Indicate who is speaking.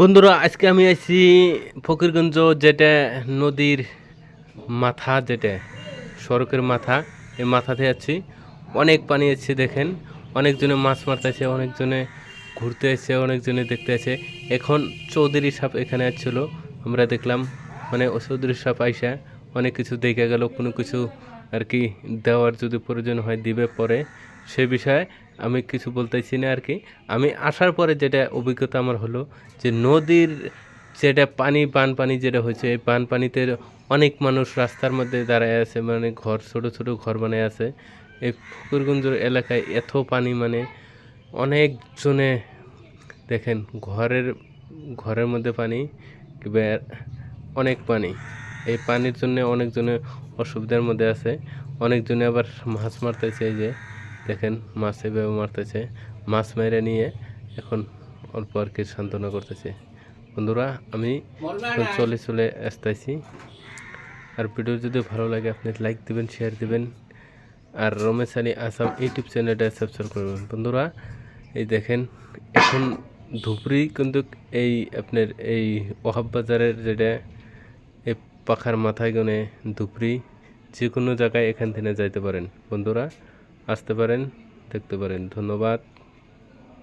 Speaker 1: বন্ধুরা, আজকে আমি আছি ফকিরগঞ্জ, যেটা নদীর মাথা, যেটা সড়কের মাথা, এই মাথাতে আছি। অনেক পানি আছে, দেখেন। অনেকজনে মাছ মারতে আছে অনেকজনে ঘুরতে আছে, অনেকজনে দেখতে আছে। এখন চৌধুরী সাপ এখানে আসছিল, আমরা দেখলাম। মানে চৌধুরী সাপ আইসা, অনেক কিছু দেখে গেল, কোনো কিছু আর কি দেওয়ার যদি প্রয়োজন হয়, দিবে পরে। সে বিষয়ে আমি কিছু বলতেছি না আর কি আমি আসার পরে যেটা অভিজ্ঞতা আমার হলো যে নদীর যেটা পানি বান পানি যেটা হয়েছে, এই বান পানিতে অনেক মানুষ রাস্তার মধ্যে দাঁড়ায় আছে মানে ঘর, ছোট ছোট ঘর বানায় আছে। এই ফকিরগঞ্জ এলাকায় এত পানি মানে অনেকজনে দেখেন ঘরের ঘরের মধ্যে পানি কিংবা অনেক পানি। এই পানির জন্য অনেকজনে অসুবিধার মধ্যে আছে। অনেকজনে আবার মাছ মারতেছে এই যে। দেখেন মাছ এভাবে মারতেছে। মাছ মেরে নিয়ে এখন অল্প আর কি সান্ত্বনা করতেছে। বন্ধুরা আমি চলে চলে আসতেছি। আর ভিডিও যদি ভালো লাগে আপনি লাইক দিবেন শেয়ার দিবেন। আর রমেশ আলী আসাম ইউটিউব চ্যানেলটা সাবস্ক্রাইব করবেন। বন্ধুরা এই দেখেন এখন ধুবড়ি কিন্তু এই আপনার এই ওহাব বাজারের যেটা এই পাখার মাথায় গনে ধুবড়ি যে কোনো জায়গায় এখান থেকে যাইতে পারেন। বন্ধুরা আসতে পারেন দেখতে পারেন। ধন্যবাদ।